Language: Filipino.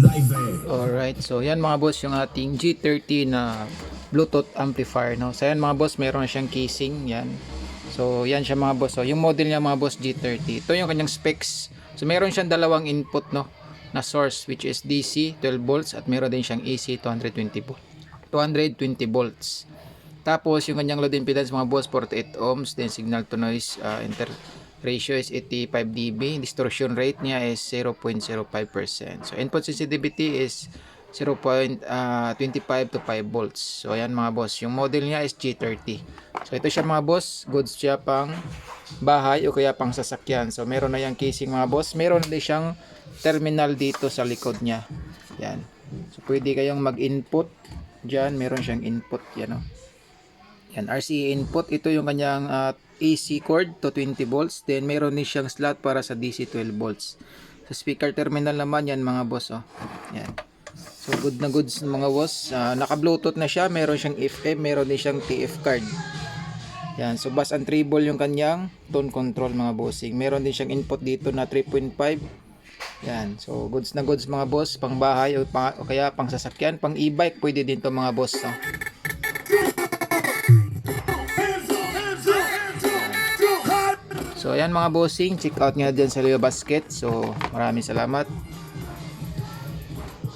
eh. Alright, so yan mga boss yung ating G30 na Bluetooth amplifier. No? So yan mga boss, meron siyang casing. Yan. So yan siya mga boss. So, yung model niya mga boss G30. Ito yung kanyang specs. So meron siyang dalawang input no na source which is DC 12 volts at meron din siyang AC 220 volts. 220 volts. Tapos yung kanyang load impedance mga boss 48 ohms, then signal to noise uh, inter ratio is 85 dB, distortion rate niya is 0.05%. So input sensitivity is 0.25 to 5 volts. So ayan mga boss, yung model niya is G30. So ito siya mga boss, goods siya pang bahay o kaya pang sasakyan. So meron na yung casing mga boss, meron din siyang terminal dito sa likod niya. Yan. So pwede kayong mag-input Diyan, meron siyang input. Yan o. Yan, RCA input. Ito yung kanyang ah, AC cord to 20 volts. Then, meron din siyang slot para sa DC 12 volts. Sa speaker terminal naman, yan mga boss. Oh. Yan. So, good na goods mga boss. Ah, naka-bluetooth na siya. Meron siyang FM. Meron din siyang TF card. Yan. So, bass and treble yung kanyang tone control mga bossing. Meron din siyang input dito na 3.5 yan. So, goods na goods mga boss. Pang bahay o, pa, o kaya pang sasakyan. Pang e-bike, pwede din to mga boss. No? So, ayan mga bossing. Check out nga dyan sa Leo Basket. So, maraming salamat.